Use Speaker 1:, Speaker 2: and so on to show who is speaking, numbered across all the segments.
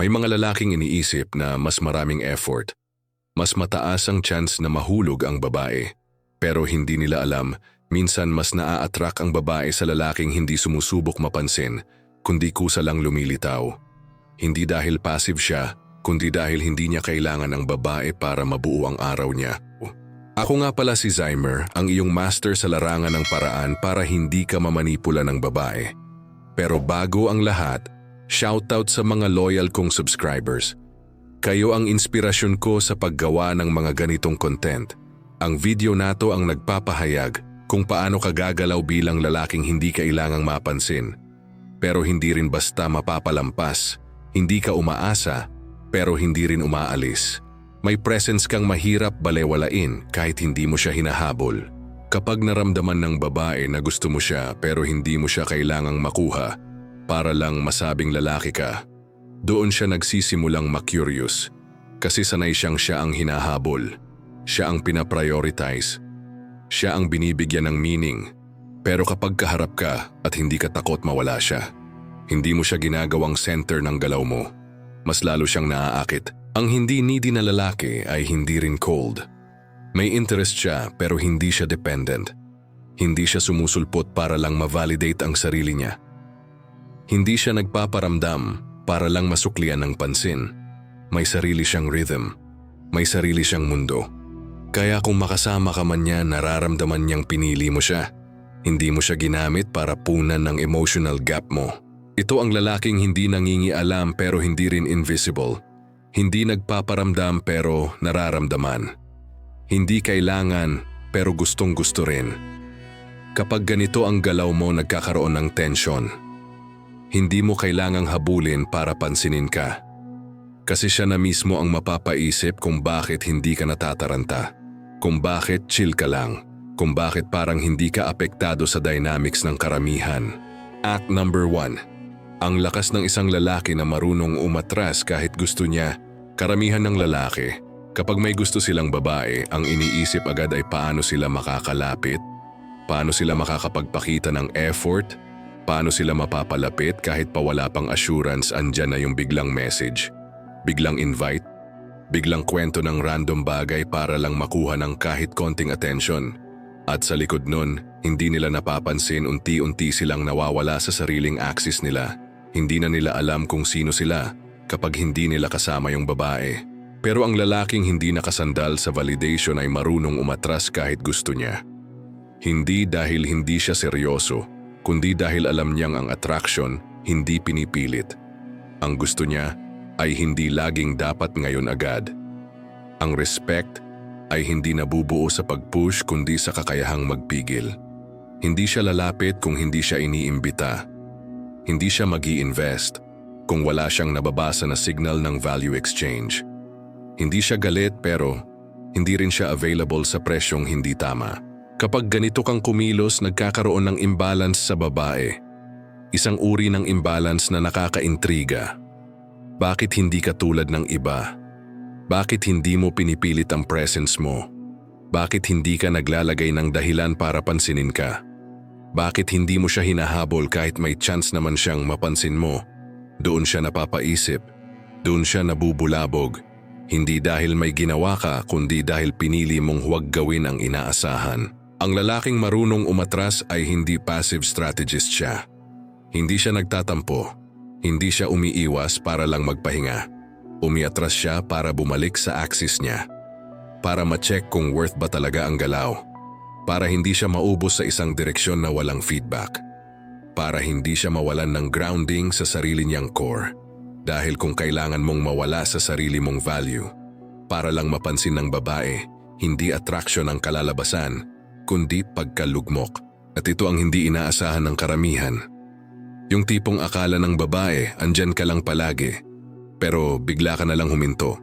Speaker 1: May mga lalaking iniisip na mas maraming effort, mas mataas ang chance na mahulog ang babae. Pero hindi nila alam, minsan mas naa-attract ang babae sa lalaking hindi sumusubok mapansin, kundi kusa lang lumilitaw. Hindi dahil passive siya, kundi dahil hindi niya kailangan ng babae para mabuo ang araw niya. Ako nga pala si Zymer, ang iyong master sa larangan ng paraan para hindi ka mamanipula ng babae. Pero bago ang lahat, shoutout sa mga loyal kong subscribers. Kayo ang inspirasyon ko sa paggawa ng mga ganitong content. Ang video nato ang nagpapahayag kung paano ka gagalaw bilang lalaking hindi kailangang mapansin. Pero hindi rin basta mapapalampas, hindi ka umaasa, pero hindi rin umaalis. May presence kang mahirap balewalain kahit hindi mo siya hinahabol. Kapag naramdaman ng babae na gusto mo siya pero hindi mo siya kailangang makuha, para lang masabing lalaki ka, doon siya nagsisimulang makurious. Kasi sanay siyang siya ang hinahabol. Siya ang pinaprioritize. Siya ang binibigyan ng meaning. Pero kapag kaharap ka at hindi ka takot mawala siya, hindi mo siya ginagawang center ng galaw mo. Mas lalo siyang naaakit. Ang hindi needy na lalaki ay hindi rin cold. May interest siya pero hindi siya dependent. Hindi siya sumusulpot para lang ma-validate ang sarili niya. Hindi siya nagpaparamdam para lang masuklian ng pansin. May sarili siyang rhythm. May sarili siyang mundo. Kaya kung makasama ka man niya, nararamdaman niyang pinili mo siya. Hindi mo siya ginamit para punan ng emotional gap mo. Ito ang lalaking hindi nangingialam pero hindi rin invisible. Hindi nagpaparamdam pero nararamdaman. Hindi kailangan pero gustong gusto rin. Kapag ganito ang galaw mo nagkakaroon ng tension. Hindi mo kailangang habulin para pansinin ka. Kasi siya na mismo ang mapapaisip kung bakit hindi ka natataranta. Kung bakit chill ka lang. Kung bakit parang hindi ka apektado sa dynamics ng karamihan. Act number 1 ang lakas ng isang lalaki na marunong umatras kahit gusto niya. Karamihan ng lalaki, kapag may gusto silang babae, ang iniisip agad ay paano sila makakalapit, paano sila makakapagpakita ng effort, paano sila mapapalapit kahit pa wala pang assurance andyan na yung biglang message, biglang invite, biglang kwento ng random bagay para lang makuha ng kahit konting attention. At sa likod nun, hindi nila napapansin unti-unti silang nawawala sa sariling axis nila. Hindi na nila alam kung sino sila kapag hindi nila kasama yung babae. Pero ang lalaking hindi nakasandal sa validation ay marunong umatras kahit gusto niya. Hindi dahil hindi siya seryoso, kundi dahil alam niyang ang attraction hindi pinipilit. Ang gusto niya ay hindi laging dapat ngayon agad. Ang respect ay hindi nabubuo sa pag-push kundi sa kakayahang magpigil. Hindi siya lalapit kung hindi siya iniimbita hindi siya mag invest kung wala siyang nababasa na signal ng value exchange. Hindi siya galit pero hindi rin siya available sa presyong hindi tama. Kapag ganito kang kumilos, nagkakaroon ng imbalance sa babae. Isang uri ng imbalance na nakakaintriga. Bakit hindi ka tulad ng iba? Bakit hindi mo pinipilit ang presence mo? Bakit hindi ka naglalagay ng dahilan para pansinin ka? Bakit hindi mo siya hinahabol kahit may chance naman siyang mapansin mo? Doon siya napapaisip. Doon siya nabubulabog. Hindi dahil may ginawa ka kundi dahil pinili mong huwag gawin ang inaasahan. Ang lalaking marunong umatras ay hindi passive strategist siya. Hindi siya nagtatampo. Hindi siya umiiwas para lang magpahinga. Umiatras siya para bumalik sa axis niya. Para ma-check kung worth ba talaga ang galaw para hindi siya maubos sa isang direksyon na walang feedback. Para hindi siya mawalan ng grounding sa sarili niyang core. Dahil kung kailangan mong mawala sa sarili mong value, para lang mapansin ng babae, hindi attraction ang kalalabasan, kundi pagkalugmok. At ito ang hindi inaasahan ng karamihan. Yung tipong akala ng babae, andyan ka lang palagi, pero bigla ka na lang huminto.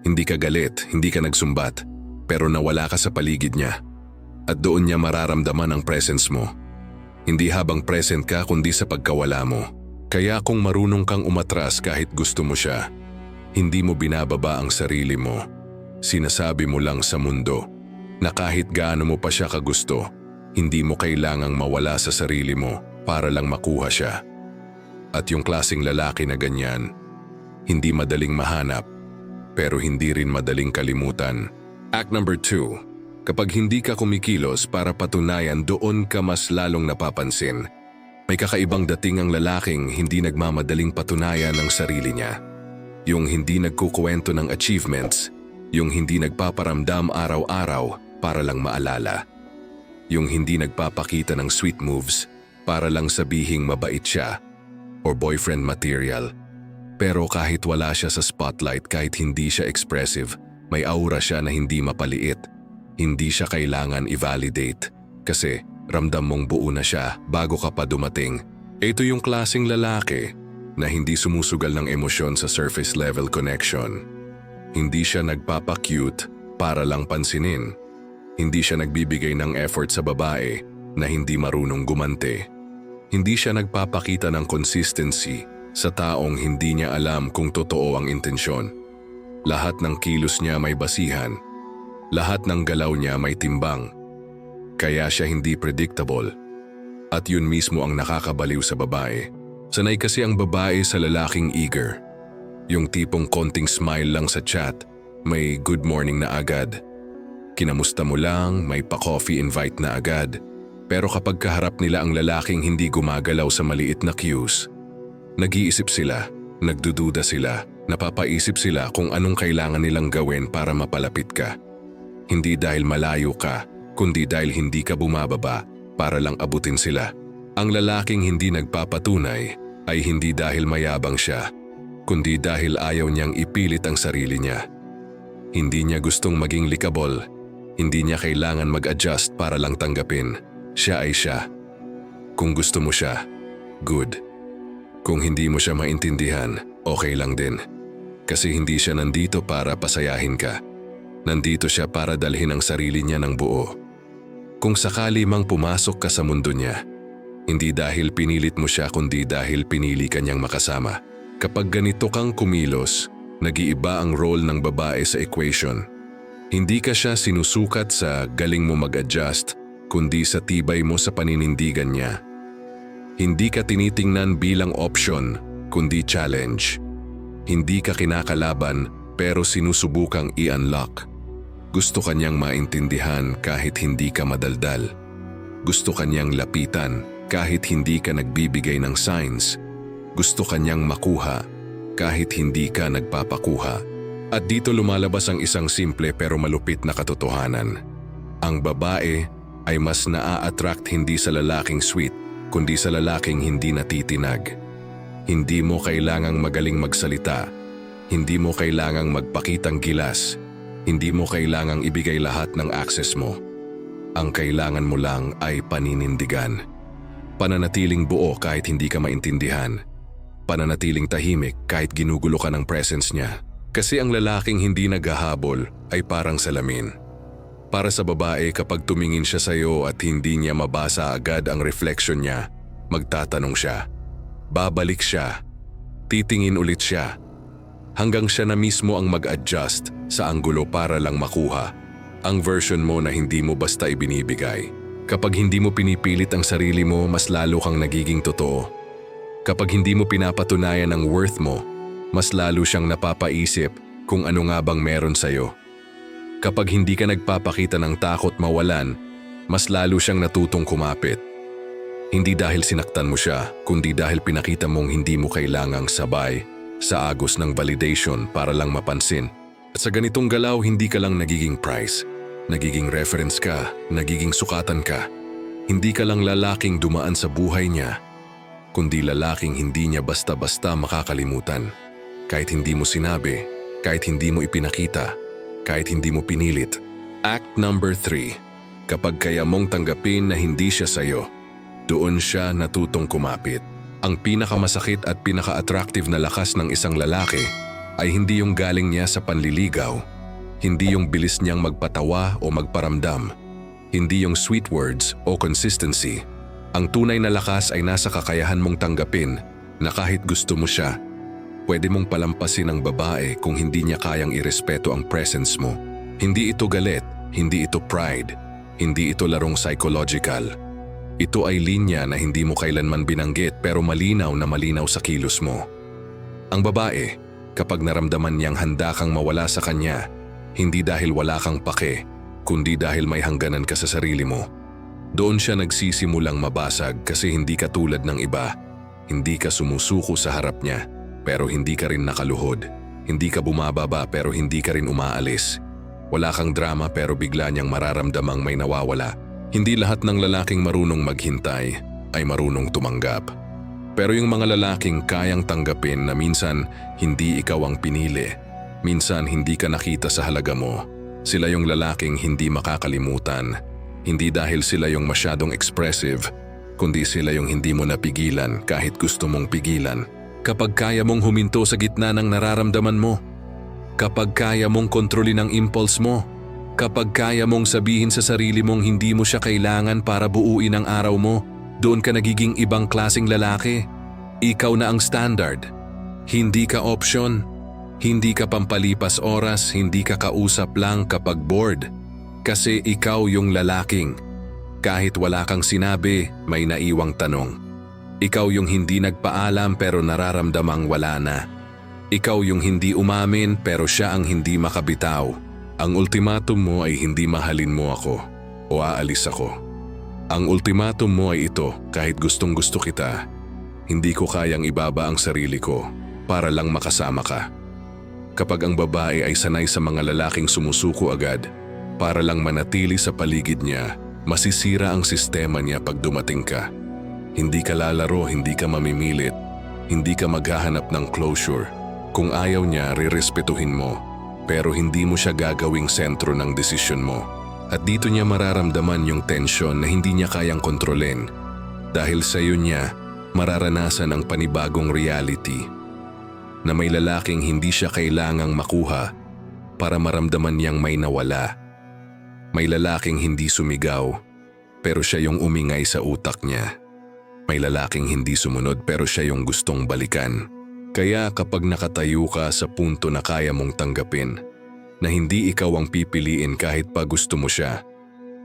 Speaker 1: Hindi ka galit, hindi ka nagsumbat, pero nawala ka sa paligid niya at doon niya mararamdaman ang presence mo. Hindi habang present ka kundi sa pagkawala mo. Kaya kung marunong kang umatras kahit gusto mo siya, hindi mo binababa ang sarili mo. Sinasabi mo lang sa mundo na kahit gaano mo pa siya kagusto, hindi mo kailangang mawala sa sarili mo para lang makuha siya. At yung klasing lalaki na ganyan, hindi madaling mahanap, pero hindi rin madaling kalimutan. Act number 2. Kapag hindi ka kumikilos para patunayan doon ka mas lalong napapansin. May kakaibang dating ang lalaking hindi nagmamadaling patunayan ng sarili niya. Yung hindi nagkukwento ng achievements, yung hindi nagpaparamdam araw-araw para lang maalala. Yung hindi nagpapakita ng sweet moves para lang sabihing mabait siya or boyfriend material. Pero kahit wala siya sa spotlight, kahit hindi siya expressive, may aura siya na hindi mapaliit. Hindi siya kailangan i-validate kasi ramdam mong buo na siya bago ka pa dumating. Ito yung klasing lalaki na hindi sumusugal ng emosyon sa surface level connection. Hindi siya nagpapa-cute para lang pansinin. Hindi siya nagbibigay ng effort sa babae na hindi marunong gumante. Hindi siya nagpapakita ng consistency sa taong hindi niya alam kung totoo ang intensyon. Lahat ng kilos niya may basihan. Lahat ng galaw niya may timbang. Kaya siya hindi predictable. At yun mismo ang nakakabaliw sa babae. Sanay kasi ang babae sa lalaking eager. Yung tipong konting smile lang sa chat, may good morning na agad. Kinamusta mo lang, may pa-coffee invite na agad. Pero kapag kaharap nila ang lalaking hindi gumagalaw sa maliit na cues, nag-iisip sila, nagdududa sila, napapaisip sila kung anong kailangan nilang gawin para mapalapit ka. Hindi dahil malayo ka, kundi dahil hindi ka bumababa para lang abutin sila. Ang lalaking hindi nagpapatunay ay hindi dahil mayabang siya, kundi dahil ayaw niyang ipilit ang sarili niya. Hindi niya gustong maging likable, hindi niya kailangan mag-adjust para lang tanggapin. Siya ay siya. Kung gusto mo siya, good. Kung hindi mo siya maintindihan, okay lang din. Kasi hindi siya nandito para pasayahin ka. Nandito siya para dalhin ang sarili niya ng buo. Kung sakali mang pumasok ka sa mundo niya, hindi dahil pinilit mo siya kundi dahil pinili ka niyang makasama. Kapag ganito kang kumilos, nag-iiba ang role ng babae sa equation. Hindi ka siya sinusukat sa galing mo mag-adjust, kundi sa tibay mo sa paninindigan niya. Hindi ka tinitingnan bilang option, kundi challenge. Hindi ka kinakalaban pero sinusubukang i-unlock. Gusto kanyang maintindihan kahit hindi ka madaldal. Gusto kanyang lapitan kahit hindi ka nagbibigay ng signs. Gusto kanyang makuha kahit hindi ka nagpapakuha. At dito lumalabas ang isang simple pero malupit na katotohanan. Ang babae ay mas naa-attract hindi sa lalaking sweet, kundi sa lalaking hindi natitinag. Hindi mo kailangang magaling magsalita. Hindi mo kailangang magpakitang gilas. Hindi mo kailangang ibigay lahat ng access mo. Ang kailangan mo lang ay paninindigan. Pananatiling buo kahit hindi ka maintindihan. Pananatiling tahimik kahit ginugulo ka ng presence niya. Kasi ang lalaking hindi naghahabol ay parang salamin. Para sa babae kapag tumingin siya sa iyo at hindi niya mabasa agad ang reflection niya, magtatanong siya. Babalik siya. Titingin ulit siya. Hanggang siya na mismo ang mag-adjust sa anggulo para lang makuha ang version mo na hindi mo basta ibinibigay. Kapag hindi mo pinipilit ang sarili mo, mas lalo kang nagiging totoo. Kapag hindi mo pinapatunayan ang worth mo, mas lalo siyang napapaisip kung ano nga bang meron sa'yo. Kapag hindi ka nagpapakita ng takot mawalan, mas lalo siyang natutong kumapit. Hindi dahil sinaktan mo siya, kundi dahil pinakita mong hindi mo kailangang sabay sa agos ng validation para lang mapansin. At sa ganitong galaw, hindi ka lang nagiging prize. Nagiging reference ka, nagiging sukatan ka. Hindi ka lang lalaking dumaan sa buhay niya, kundi lalaking hindi niya basta-basta makakalimutan. Kahit hindi mo sinabi, kahit hindi mo ipinakita, kahit hindi mo pinilit. Act number 3. Kapag kaya mong tanggapin na hindi siya sayo, doon siya natutong kumapit. Ang pinakamasakit at pinaka-attractive na lakas ng isang lalaki ay hindi yung galing niya sa panliligaw, hindi yung bilis niyang magpatawa o magparamdam, hindi yung sweet words o consistency. Ang tunay na lakas ay nasa kakayahan mong tanggapin na kahit gusto mo siya, pwede mong palampasin ang babae kung hindi niya kayang irespeto ang presence mo. Hindi ito galit, hindi ito pride, hindi ito larong psychological. Ito ay linya na hindi mo kailanman binanggit pero malinaw na malinaw sa kilos mo. Ang babae, kapag naramdaman niyang handa kang mawala sa kanya, hindi dahil wala kang pake, kundi dahil may hangganan ka sa sarili mo. Doon siya nagsisimulang mabasag kasi hindi ka tulad ng iba. Hindi ka sumusuko sa harap niya, pero hindi ka rin nakaluhod. Hindi ka bumababa pero hindi ka rin umaalis. Wala kang drama pero bigla niyang mararamdamang may nawawala. Hindi lahat ng lalaking marunong maghintay ay marunong tumanggap. Pero yung mga lalaking kayang tanggapin na minsan hindi ikaw ang pinili, minsan hindi ka nakita sa halaga mo, sila yung lalaking hindi makakalimutan. Hindi dahil sila yung masyadong expressive, kundi sila yung hindi mo napigilan kahit gusto mong pigilan. Kapag kaya mong huminto sa gitna ng nararamdaman mo, kapag kaya mong kontrolin ang impulse mo, kapag kaya mong sabihin sa sarili mong hindi mo siya kailangan para buuin ang araw mo, doon ka nagiging ibang klasing lalaki. Ikaw na ang standard. Hindi ka option. Hindi ka pampalipas oras, hindi ka kausap lang kapag bored. Kasi ikaw yung lalaking. Kahit wala kang sinabi, may naiwang tanong. Ikaw yung hindi nagpaalam pero nararamdamang wala na. Ikaw yung hindi umamin pero siya ang hindi makabitaw. Ang ultimatum mo ay hindi mahalin mo ako o aalis ako. Ang ultimatum mo ay ito kahit gustong gusto kita. Hindi ko kayang ibaba ang sarili ko para lang makasama ka. Kapag ang babae ay sanay sa mga lalaking sumusuko agad, para lang manatili sa paligid niya, masisira ang sistema niya pag dumating ka. Hindi ka lalaro, hindi ka mamimilit, hindi ka maghahanap ng closure. Kung ayaw niya, rirespetuhin mo. Pero hindi mo siya gagawing sentro ng desisyon mo. At dito niya mararamdaman yung tensyon na hindi niya kayang kontrolin. Dahil sa iyo niya, mararanasan ang panibagong reality. Na may lalaking hindi siya kailangang makuha para maramdaman niyang may nawala. May lalaking hindi sumigaw, pero siya yung umingay sa utak niya. May lalaking hindi sumunod pero siya yung gustong balikan. Kaya kapag nakatayo ka sa punto na kaya mong tanggapin, na hindi ikaw ang pipiliin kahit pa gusto mo siya,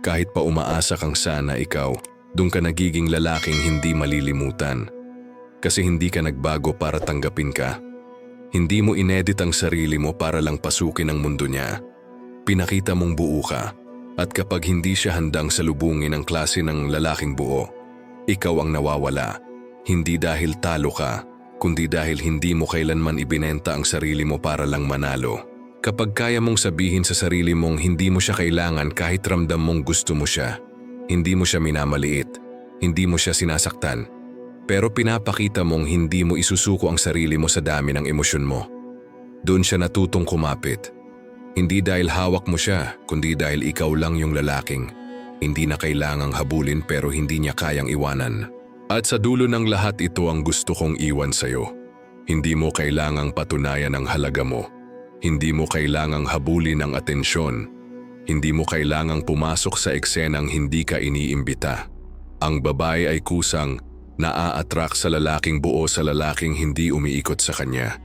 Speaker 1: kahit pa umaasa kang sana ikaw, doon ka nagiging lalaking hindi malilimutan. Kasi hindi ka nagbago para tanggapin ka. Hindi mo inedit ang sarili mo para lang pasukin ang mundo niya. Pinakita mong buo ka. At kapag hindi siya handang salubungin ang klase ng lalaking buo, ikaw ang nawawala. Hindi dahil talo ka, kundi dahil hindi mo kailanman ibinenta ang sarili mo para lang manalo. Kapag kaya mong sabihin sa sarili mong hindi mo siya kailangan kahit ramdam mong gusto mo siya, hindi mo siya minamaliit, hindi mo siya sinasaktan, pero pinapakita mong hindi mo isusuko ang sarili mo sa dami ng emosyon mo. Doon siya natutong kumapit. Hindi dahil hawak mo siya, kundi dahil ikaw lang yung lalaking. Hindi na kailangang habulin pero hindi niya kayang iwanan. At sa dulo ng lahat ito ang gusto kong iwan sa'yo. Hindi mo kailangang patunayan ang halaga mo. Hindi mo kailangang habulin ang atensyon. Hindi mo kailangang pumasok sa eksenang hindi ka iniimbita. Ang babae ay kusang naa-attract sa lalaking buo sa lalaking hindi umiikot sa kanya.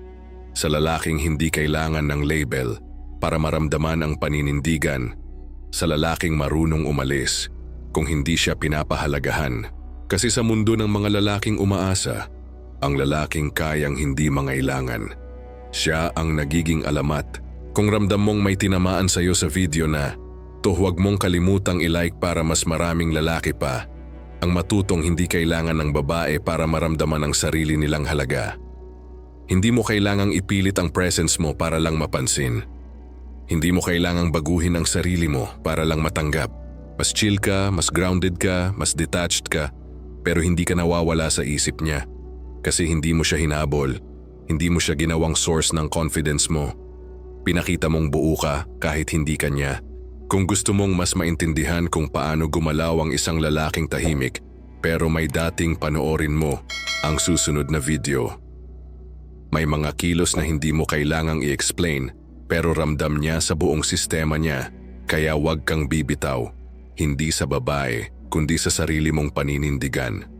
Speaker 1: Sa lalaking hindi kailangan ng label para maramdaman ang paninindigan. Sa lalaking marunong umalis kung hindi siya pinapahalagahan. Kasi sa mundo ng mga lalaking umaasa, ang lalaking kayang hindi mangailangan. Siya ang nagiging alamat. Kung ramdam mong may tinamaan sa iyo sa video na, to huwag mong kalimutang ilike para mas maraming lalaki pa ang matutong hindi kailangan ng babae para maramdaman ang sarili nilang halaga. Hindi mo kailangang ipilit ang presence mo para lang mapansin. Hindi mo kailangang baguhin ang sarili mo para lang matanggap. Mas chill ka, mas grounded ka, mas detached ka, pero hindi ka nawawala sa isip niya. Kasi hindi mo siya hinabol, hindi mo siya ginawang source ng confidence mo. Pinakita mong buo ka kahit hindi ka niya. Kung gusto mong mas maintindihan kung paano gumalaw ang isang lalaking tahimik, pero may dating panoorin mo ang susunod na video. May mga kilos na hindi mo kailangang i-explain pero ramdam niya sa buong sistema niya kaya huwag kang bibitaw, hindi sa babae kundi sa sarili mong paninindigan.